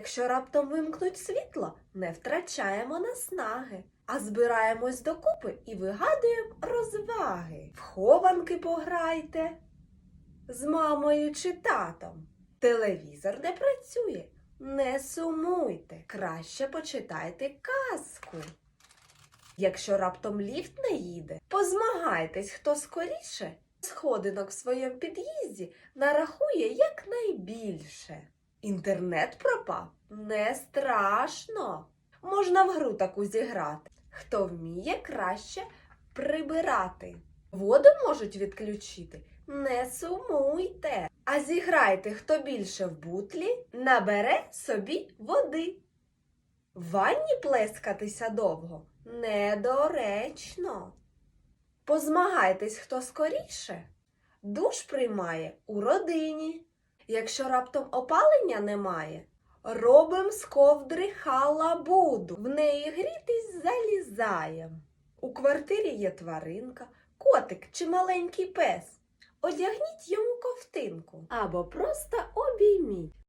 Якщо раптом вимкнуть світло, не втрачаємо наснаги, а збираємось докупи і вигадуємо розваги. В хованки пограйте з мамою чи татом. Телевізор не працює. Не сумуйте, краще почитайте казку. Якщо раптом ліфт не їде, позмагайтесь, хто скоріше сходинок в своєму під'їзді нарахує якнайбільше. Інтернет пропав не страшно. Можна в гру таку зіграти. Хто вміє краще прибирати. Воду можуть відключити. Не сумуйте. А зіграйте, хто більше в бутлі, набере собі води. В ванні плескатися довго недоречно. Позмагайтесь, хто скоріше. Душ приймає у родині. Якщо раптом опалення немає, робим з ковдри халабуду. В неї грітись залізаєм. У квартирі є тваринка, котик чи маленький пес. Одягніть йому ковтинку або просто обійміть.